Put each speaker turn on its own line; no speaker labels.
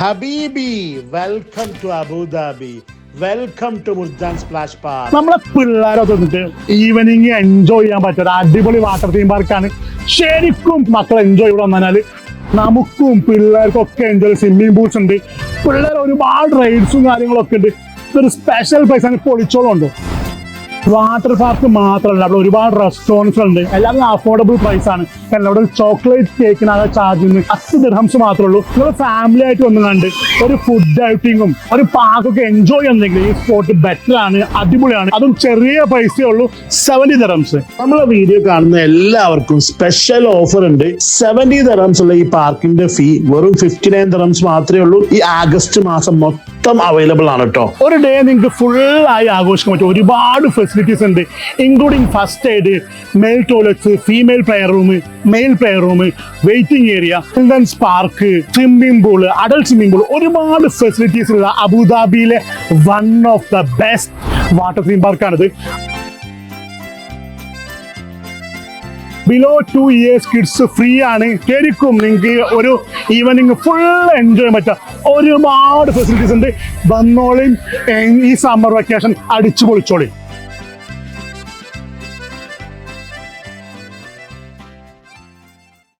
ഹബീബി welcome to Abu Dhabi. Welcome to Murjan splash park
നമ്മളെ പിള്ളേരെ തന്നിട്ട് ഈവനിങ് എൻജോയ് ചെയ്യാൻ പറ്റിയ അടിപൊളി വാട്ടർ തീം പാർക്കാണ് ശരിക്കും മക്കൾ എൻജോയ് ഇവിടെ വന്നാൽ നമുക്കും പിള്ളേർക്കും ഒക്കെ എൻജോയ് സ്വിമ്മിംഗ് പൂൾസ് ഉണ്ട്. പിള്ളേർ ഒരുപാട് റൈഡ്സും കാര്യങ്ങളൊക്കെ ഉണ്ട്. ഇതൊരു സ്പെഷ്യൽ പ്ലേസ് ആണ്. പൊളിച്ചോളം ഉണ്ട്? വാട്ടർ പാർക്ക് മാത്രമല്ല അവിടെ ഒരുപാട് റെസ്റ്റോറന്റ്സ് ഉണ്ട്. എല്ലാവരും അഫോർഡബിൾ പ്രൈസ് ആണ്. കാരണം അവിടെ ഒരു ചോക്ലേറ്റ് കേക്കിനാണ് ചാർജ് ചെയ്യുന്നത് പത്ത് ദിർഹംസ് മാത്രമേ ഉള്ളൂ. നിങ്ങൾ ഫാമിലി ആയിട്ട് കണ്ട് ഒരു ഫുഡ് ഔട്ടിങ്ങും ഒരു പാർക്കൊക്കെ എൻജോയ് ചെയ്യുന്നെങ്കിൽ ഈ സ്പോട്ട് ബെറ്റർ ആണ് അടിപൊളിയാണ്. അതും ചെറിയ പൈസയേ ഉള്ളൂ സെവന്റി ദിർഹംസ്
നമ്മളെ വീഡിയോ കാണുന്ന എല്ലാവർക്കും സ്പെഷ്യൽ ഓഫർ ഉണ്ട്. സെവന്റി ദറംസ് ഉള്ള ഈ പാർക്കിന്റെ ഫീ വെറും ഫിഫ്റ്റി നയൻ ദറംസ് മാത്രമേ ഉള്ളൂ. ഈ ആഗസ്റ്റ് മാസം മൊത്തം അവൈലബിൾ ആണ് കേട്ടോ
ഒരു ഡേ നിങ്ങൾക്ക് ഫുൾ ആയി ആഘോഷിക്കാൻ പറ്റും. ഒരുപാട് ഫെസിലിറ്റീസ് ഉണ്ട്. Including first aid male toilets female prayer room male prayer room waiting area children's park swimming pool adult swimming pool ഒരുപാട് ഫെസിലിറ്റീസ് ഉള്ള അബുദാബിയിലെ one of the best water theme പാർക്കാണിത് below two years kids free ആണ്. ശരിക്കും നിങ്ങൾക്ക് ഒരു evening full enjoy ചെയ്യാൻ പറ്റുക ഒരുപാട് ഫെസിലിറ്റീസ് ഉണ്ട്. വന്നോളിയും ഈ സമ്മർ വെക്കേഷൻ അടിച്ചു പൊളിച്ചോളി